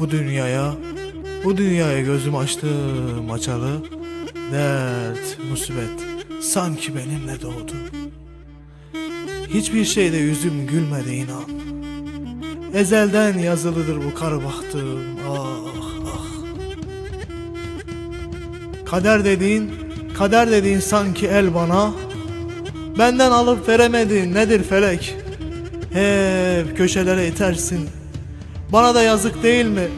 Bu dünyaya, bu dünyaya gözüm açtım açalı. Dert, musibet sanki benimle doğdu. Hiçbir şeyde yüzüm gülmedi inan. Ezelden yazılıdır bu kara bahtım. Ah ah. Kader dediğin, kader dediğin sanki el bana. Benden alıp veremedin nedir felek? Hep köşelere itersin. Bana da yazık değil mi?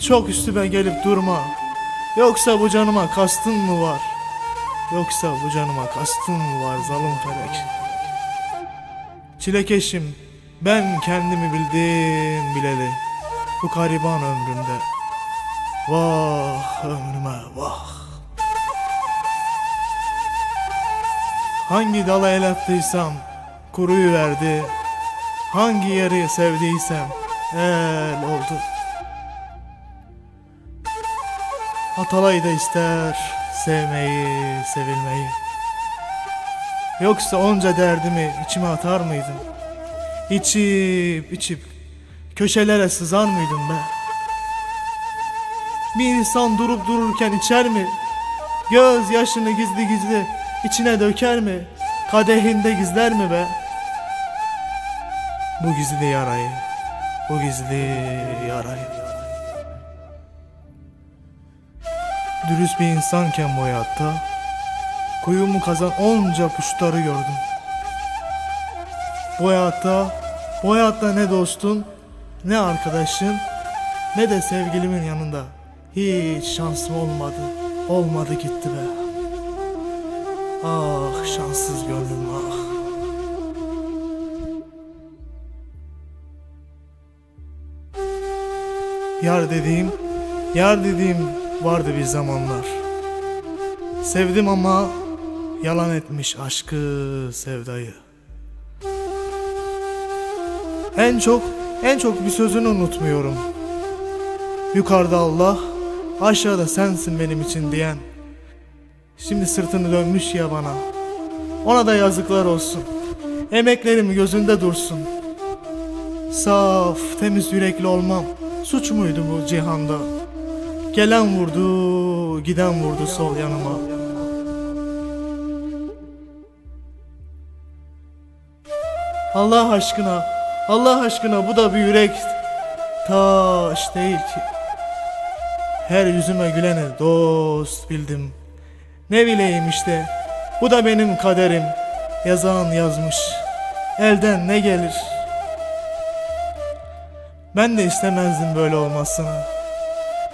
Çok üstüme gelip durma. Yoksa bu canıma kastın mı var? Yoksa bu canıma kastın mı var zalim felek? Çilekeşim ben kendimi bildim bileli Bu gariban ömrümde Vah ömrüme vah Hangi dala el attıysam kuruyu verdi Hangi yeri sevdiysem el oldu Atalay da ister sevmeyi, sevilmeyi Yoksa onca derdimi içime atar mıydım? İçip içip köşelere sızar mıydım be? Bir insan durup dururken içer mi? Göz yaşını gizli gizli içine döker mi? Kadehinde gizler mi be? Bu gizli yarayı, bu gizli yarayı. Dürüst bir insanken bu hayatta Kuyumu kazan onca puşları gördüm Bu hayatta Bu hayatta ne dostun Ne arkadaşın Ne de sevgilimin yanında Hiç şansım olmadı Olmadı gitti be Ah şanssız gönlüm ah Yar dediğim Yar dediğim vardı bir zamanlar Sevdim ama yalan etmiş aşkı sevdayı. En çok en çok bir sözünü unutmuyorum. Yukarıda Allah, aşağıda sensin benim için diyen. Şimdi sırtını dönmüş ya bana. Ona da yazıklar olsun. Emeklerim gözünde dursun. Saf, temiz yürekli olmam. Suç muydu bu cihanda? Gelen vurdu, giden vurdu sol yanıma. Allah aşkına, Allah aşkına bu da bir yürek taş değil ki. Her yüzüme güleni dost bildim. Ne bileyim işte, bu da benim kaderim. Yazan yazmış, elden ne gelir? Ben de istemezdim böyle olmasını.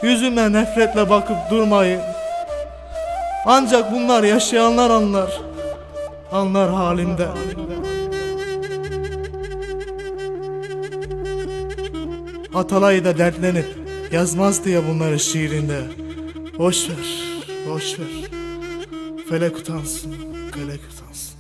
Yüzüme nefretle bakıp durmayı. Ancak bunlar yaşayanlar anlar. Anlar halinde. Atalay da dertlenip yazmaz diye bunları şiirinde. Boş ver, boş ver. Felek utansın, felek utansın.